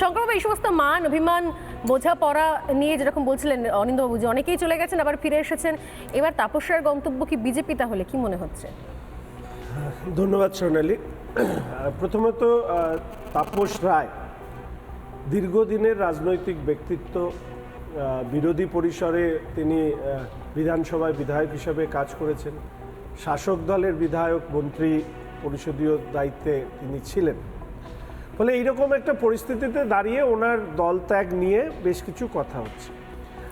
শঙ্করবাবু এই সমস্ত মান অভিমান বোঝাপড়া নিয়ে যেরকম বলছিলেন অনিন্দবাবু যে অনেকেই চলে গেছেন আবার ফিরে এসেছেন এবার তাপস রায়ের গন্তব্য কি বিজেপি তাহলে? কি মনে হচ্ছে? ধন্যবাদ সোনালী। প্রথমত তাপস রায় দীর্ঘদিনের রাজনৈতিক ব্যক্তিত্ব বিরোধী পরিসরে তিনি বিধানসভায় বিধায়ক হিসেবে কাজ করেছেন। শাসক দলের বিধায়ক মন্ত্রী পরিষদীয় দায়িত্বে তিনি ছিলেন। ফলে এইরকম একটা পরিস্থিতিতে দাঁড়িয়ে ওনার দল ত্যাগ নিয়ে বেশ কিছু কথা হচ্ছে।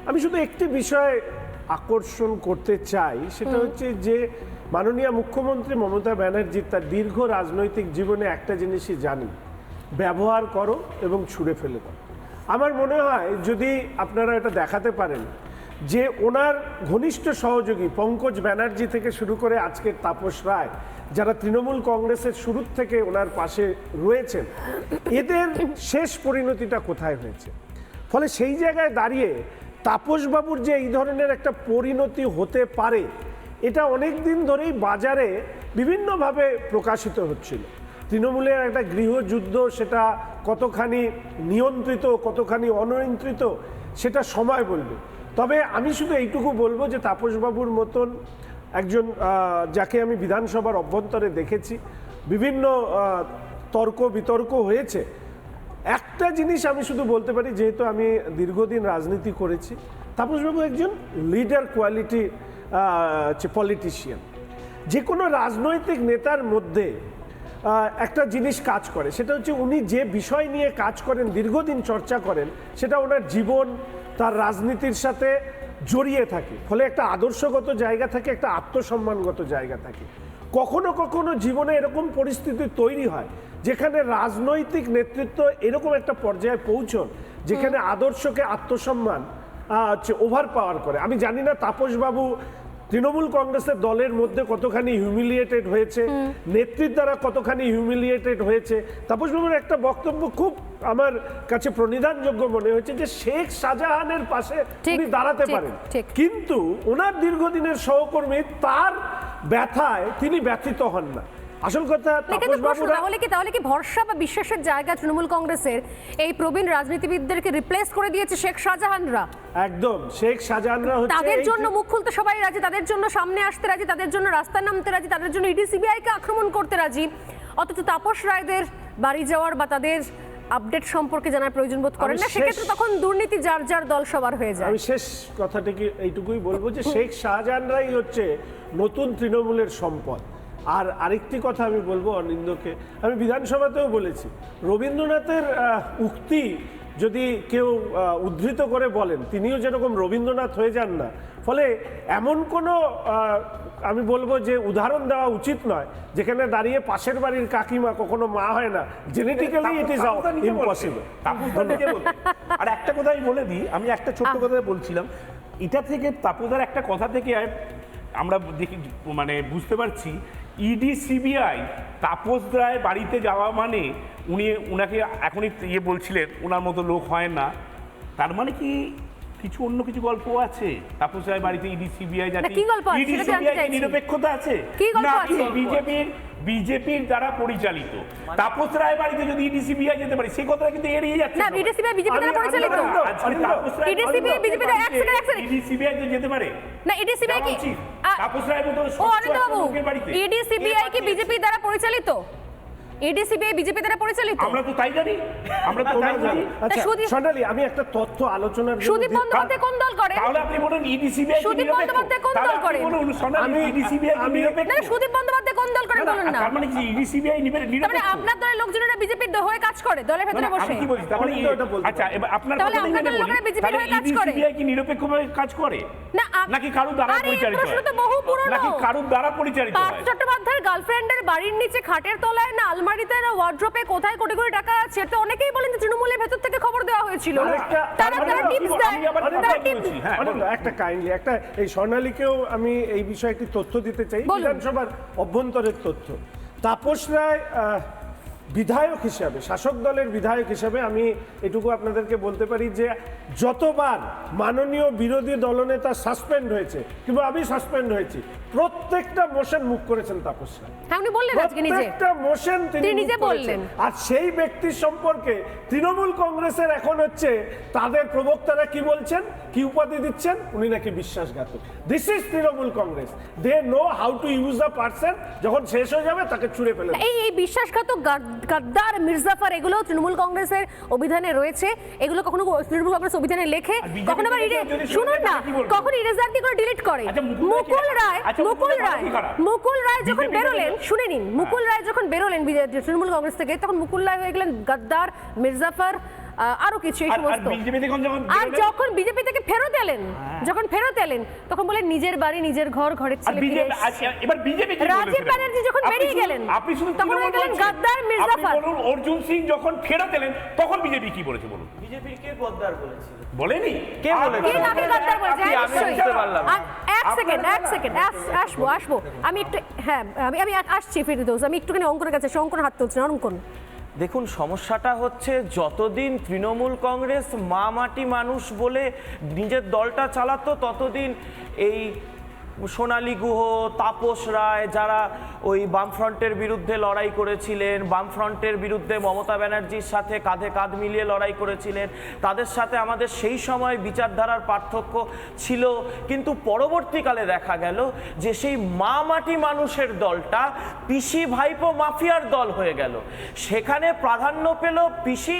আমি শুধু একটি বিষয় আকর্ষণ করতে চাই সেটা হচ্ছে যে মাননীয় মুখ্যমন্ত্রী মমতা ব্যানার্জি তার দীর্ঘ রাজনৈতিক জীবনে একটা জিনিসই জানি ব্যবহার করো এবং ছুঁড়ে ফেলে দাও। আমার মনে হয় যদি আপনারা এটা দেখাতে পারেন যে ওনার ঘনিষ্ঠ সহযোগী পঙ্কজ ব্যানার্জি থেকে শুরু করে আজকের তাপস রায়, যারা তৃণমূল কংগ্রেসের শুরুর থেকে ওনার পাশে রয়েছেন, এদের শেষ পরিণতিটা কোথায় হয়েছে? ফলে সেই জায়গায় দাঁড়িয়ে তাপসবাবুর যে এই ধরনের একটা পরিণতি হতে পারে, এটা অনেক দিন ধরেই বাজারে বিভিন্নভাবে প্রকাশিত হচ্ছিল। তৃণমূলের একটা গৃহযুদ্ধ, সেটা কতখানি নিয়ন্ত্রিত, কতখানি অনিয়ন্ত্রিত, সেটা সময় বলবে। তবে আমি শুধু এইটুকু বলব যে তাপসবাবুর মতন একজন যাকে আমি বিধানসভার অভ্যন্তরে দেখেছি, বিভিন্ন তর্ক বিতর্ক হয়েছে। একটা জিনিস আমি শুধু বলতে পারি, যেহেতু আমি দীর্ঘদিন রাজনীতি করেছি, তাপসবাবু একজন লিডার কোয়ালিটি পলিটিশিয়ান যে কোনো রাজনৈতিক নেতার মধ্যে একটা জিনিস কাজ করে, সেটা হচ্ছে উনি যে বিষয় নিয়ে কাজ করেন, দীর্ঘদিন চর্চা করেন, সেটা ওনার জীবন তার রাজনীতির সাথে জড়িয়ে থাকে। ফলে একটা আদর্শগত জায়গা থাকে একটা আত্মসম্মানগত জায়গা থাকে। কখনো কখনো জীবনে এরকম পরিস্থিতি তৈরি হয় যেখানে রাজনৈতিক নেতৃত্ব এরকম একটা পর্যায়ে পৌঁছন যেখানে আদর্শকে আত্মসম্মান হচ্ছে ওভার পাওয়ার করে। আমি জানি না তাপসবাবু তৃণমূল কংগ্রেসের দলের মধ্যে কতখানি হিউমিলিয়েটেড হয়েছে নেত্রীর দ্বারা কতখানি হিউমিলিয়েটেড হয়েছে তাপস বাবুর একটা বক্তব্য খুব আমার কাছে প্রণিধানযোগ্য মনে হয়েছে যে শেখ শাহজাহানের পাশে উনি দাঁড়াতে পারেন। কিন্তু ওনার দীর্ঘদিনের সহকর্মী তার ব্যথায় তিনি ব্যথিত হন না। আসল কথা তাহলে কি তাহলে কি ভরসা বা বিশ্বাসের জায়গা তৃণমূল কংগ্রেসের? এই প্রবীণ রাজনীতিবিদদেরকে রিপ্লেস করে দিয়েছে শেখ শাহজাহানরা। একদম শেখ শাহজাহানরা হচ্ছে তাদের জন্য মুখ খুলতে সবাই রাজি তাদের জন্য সামনে আসতে রাজি তাদের জন্য রাস্তায় নামতে রাজি তাদের জন্য ইডি সিবিআই কে আক্রমণ করতে রাজি। অথচ তাপস রায়দের বাড়ি যাওয়ার বা তাদের আপডেট সম্পর্কে জানার প্রয়োজন বোধ করেন না। সেক্ষেত্রে তখন দুর্নীতি যার যার দল সবার হয়ে যায়। আমি শেষ কথাটিকে এইটুকুই বলব যে শেখ শাহজাহানরাই হচ্ছে নতুন তৃণমূলের সম্পদ। আর আরেকটি কথা আমি বলব অনিন্দকে আমি বিধানসভাতেও বলেছি রবীন্দ্রনাথের উক্তি যদি কেউ উদ্ধৃত করে বলেন তিনিও যেরকম রবীন্দ্রনাথ হয়ে যান না ফলে এমন কোনো আমি বলব যে উদাহরণ দেওয়া উচিত নয় যেখানে দাঁড়িয়ে পাশের বাড়ির কাকিমা কখনো মা হয় না জেনেটিক্যালি ইট ইজ ইম্পসিবল। আর একটা কথা আমি বলে দিই আমি একটা ছোট্ট কথা বলছিলাম এটা থেকে তাপসদার একটা কথা থেকে আমরা দেখি মানে বুঝতে পারছি ইডি সিবিআই তাপস রায় বাড়িতে যাওয়া মানে উনি উনাকে এখনই ইয়ে বলছিলেন ওনার মতো লোক হয় না। তার মানে কি কিছু অন্য কিছু গল্প আছে? তাপস রায় বাড়িতে ইডি সিবিআই যাতে কি গল্প আছে? ইডি সিবিআই নিরপেক্ষতা আছে? কি গল্প নাকি আছে? বিজেপির বিজেপির দ্বারা পরিচালিত। তাপস রায় বাড়িতে যদি ইডি সিবিআই যেতে পারে সেই কথাটা কিন্তু এড়িয়ে যাচ্ছে না। বিডি সিবিআই বিজেপি দ্বারা পরিচালিত। ED সিবিআই বিজেপি দ্বারা- এক সেকেন্ড, এক সেকেন্ড। ইডি সিবিআই যেতে পারে। না ইডি সিবিআই কি? তাপস রায়ের মতো ইডি সিবিআই কি বিজেপি দ্বারা পরিচালিত? ইডি সিবিআই বিজেপি দ্বারা পরিচালিত? আমরা তো তাই জানি। আমরা তো তাই জানি। আচ্ছা আমি একটা তথ্য আলোচনার জন্য সুদীপ বন্দ্যোপাধ্যায় কোন দল করে তাহলে আপনি বলুন ইডি সিবিআই সুদীপ বন্দ্যোপাধ্যায় কোন দল করে? আমি ইডি আমি- নিরপেক্ষ? না না, সুদীপ বন্দ্যোপাধ্যায় কোন দল করে বলুন না। তার মানে কি ইডি সিবিআই মানে আপনার দলের লোকজনেরা বিজেপির হয়ে কাজ করে দলের ভেতরে বসে আমি কি বলছি? তার আমি তো এটা বলতে আচ্ছা এবার আপনার তাহলে আপনাদের লোকেরা তাহলে হয়ে কাজ করে? সিবিআই কি নিরপেক্ষভাবে কাজ করে? না, নাকি কারুর দ্বারা পরিচালিত প্রশ্ন তো বহু পুরনো। নাকি কারুর দ্বারা পরিচালিত পার্থ হয়? চট্টোপাধ্যায়ের গার্লফ্রেন্ডের বাড়ির নিচে খাটের তলায় না আলমারিতে না ওয়ার্ড্রপে কোথায় কোটি কোটি টাকা আছে? তো অনেকেই বলেন যে তৃণমূলের ভেতর থেকে খবর দেওয়া হয়েছিল। তারা তারা টিপস দেয়। তারা হ্যাঁ, একটা কাইন্ডলি একটা এই স্বর্ণালীকেও আমি এই বিষয়ে একটি তথ্য দিতে চাই। বিধানসভার অভ্যন্তরের তথ্য। তাপস রায় আহ, বিধায়ক হিসাবে শাসক দলের বিধায়ক হিসাবে আমি এটুকু আপনাদেরকে বলতে পারি যে যতবার মাননীয় বিরোধী দলনেতা সাসপেন্ড হয়েছে কিংবা আমি সাসপেন্ড হয়েছি প্রত্যেকটা মোশন মুখ করেছেন তাপস হ্যাঁ প্রত্যেকটা মোশন তিনি নিজে বললেন। আর সেই ব্যক্তির সম্পর্কে তৃণমূল কংগ্রেসের এখন হচ্ছে তাদের প্রবক্তারা কি বলছেন কি উপাধি দিচ্ছেন উনি নাকি বিশ্বাসঘাতক। This is Trinamool Congress. They know how to use the person যখন শেষ হয়ে যাবে তাকে ছুঁড়ে ফেলে এই বিশ্বাসঘাতক গাদ্দার মির্জাফার এগুলো তৃণমূল কংগ্রেসের অভিধানে রয়েছে। এগুলো কখনো তৃণমূল কংগ্রেস অভিধানে লেখে? কখনো আবার শুনুন না কখন ইরেজার দিয়ে করে ডিলিট করে? মুকুল রায় মুকুল রায় আচ্ছা, মুকুল রায় যখন বেরোলেন শুনে নিন মুকুল রায় যখন বেরোলেন তৃণমূল কংগ্রেস থেকে তখন মুকুল রায় হয়ে গেলেন গাদ্দার মির্জাফার আরও কিছু এই সমস্ত যখন আর যখন বিজেপি থেকে ফেরত এলেন যখন ফেরত এলেন তখন বলেন নিজের বাড়ি নিজের ঘর ঘরের ছেলে বিজেপি। এবার বিজেপি রাজীব ব্যানার্জি যখন বেরিয়ে গেলেন, আপনি শুধু তখন হয়ে গেলেন গাদ্দার মির্জাফর। বলুন অর্জুন সিং যখন ফেরত এলেন তখন বিজেপি কি বলেছে বলুন বিজেপির কে গদ্দার বলেছিল বলেনি কে বলেছে? কে কাকে গাদ্দার বলেছে? হ্যাঁ, আমি। বুঝতে পারলাম না। এক সেকেন্ড এক সেকেন্ড আসব আসব আমি একটু হ্যাঁ আমি আমি আসছি ফিরদৌস আমি একটুখানি অঙ্কনের কাছে এসে অঙ্কন হাত তুলছেন অঙ্কন দেখুন, সমস্যাটা হচ্ছে যতদিন তৃণমূল কংগ্রেস মা মাটি মানুষ বলে নিজের দলটা চালাতো, ততদিন এই সোনালী গুহ, তাপস রায়, যারা ওই বামফ্রন্টের বিরুদ্ধে লড়াই করেছিলেন, বামফ্রন্টের বিরুদ্ধে মমতা ব্যানার্জির সাথে কাঁধে কাঁধ মিলিয়ে লড়াই করেছিলেন, তাদের সাথে আমাদের সেই সময় বিচারধারার পার্থক্য ছিল, কিন্তু পরবর্তীকালে দেখা গেল যে সেই মা মাটি মানুষের দলটা পিসি ভাইপো মাফিয়ার দল হয়ে গেল। সেখানে প্রাধান্য পেল পিসি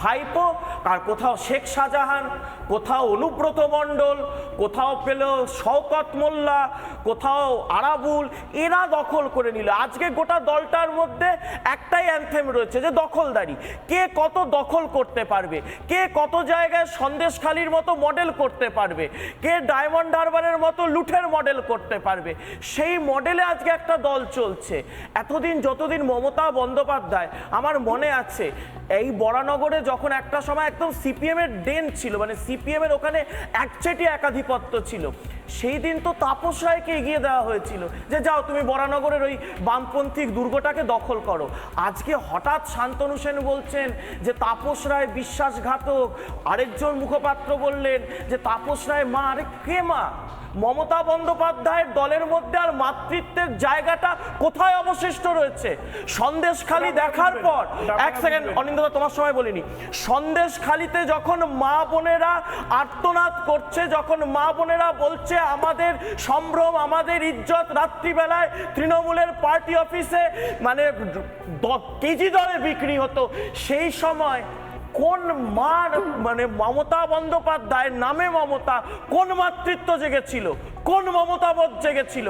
ভাইপো আর কোথাও শেখ শাহজাহান, কোথাও অনুব্রত মণ্ডল, কোথাও পেল শওকত মোল্লা, কোথাও আরাবুল, এরা দখল করে নিল। আজকে গোটা দলটার মধ্যে একটাই অ্যান্থেম রয়েছে যে দখলদারি। কে কত দখল করতে পারবে? কে কত জায়গায় সন্দেশখালির মতো মডেল করতে পারবে? কে ডায়মন্ড হারবারের মতো লুঠের মডেল করতে পারবে? সেই মডেলে আজকে একটা দল চলছে। এতদিন যতদিন মমতা বন্দ্যোপাধ্যায়, আমার মনে আছে এই বরানগরে যখন একটা সময় একদম সিপিএম এর ডেন ছিল মানে সিপিএম এর ওখানে একচেটিয়া একাধিপত্য ছিল, সেই দিন তো তাপস রায়কে এগিয়ে দেওয়া হয়েছিল যে যাও তুমি বরানগরের ওই বামপন্থী দুর্গটাকে দখল করো। আজকে হঠাৎ শান্তনু সেন বলছেন যে তাপস রায় বিশ্বাসঘাতক। আরেকজন মুখপাত্র বললেন যে তাপস রায় মা, আরে কে মা? মমতা বন্দ্যোপাধ্যায়ের দলের মধ্যে আর মাতৃত্বের জায়গাটা কোথায় অবশিষ্ট রয়েছে? সন্দেশখালি দেখার পর এক সেকেন্ড অনিন্দা তোমার সময় বলিনি। সন্দেশখালিতে যখন মা বোনেরা আর্তনাদ করছে যখন মা বোনেরা বলছে আমাদের সম্ভ্রম আমাদের ইজ্জত রাত্রিবেলায় তৃণমূলের পার্টি অফিসে মানে কেজি দরে বিক্রি হতো সেই সময় কোন মার মানে মমতা বন্দ্যোপাধ্যায়ের নামে মমতা কোন মাতৃত্ব জেগেছিল? কোন মমতাবোধ জেগেছিল?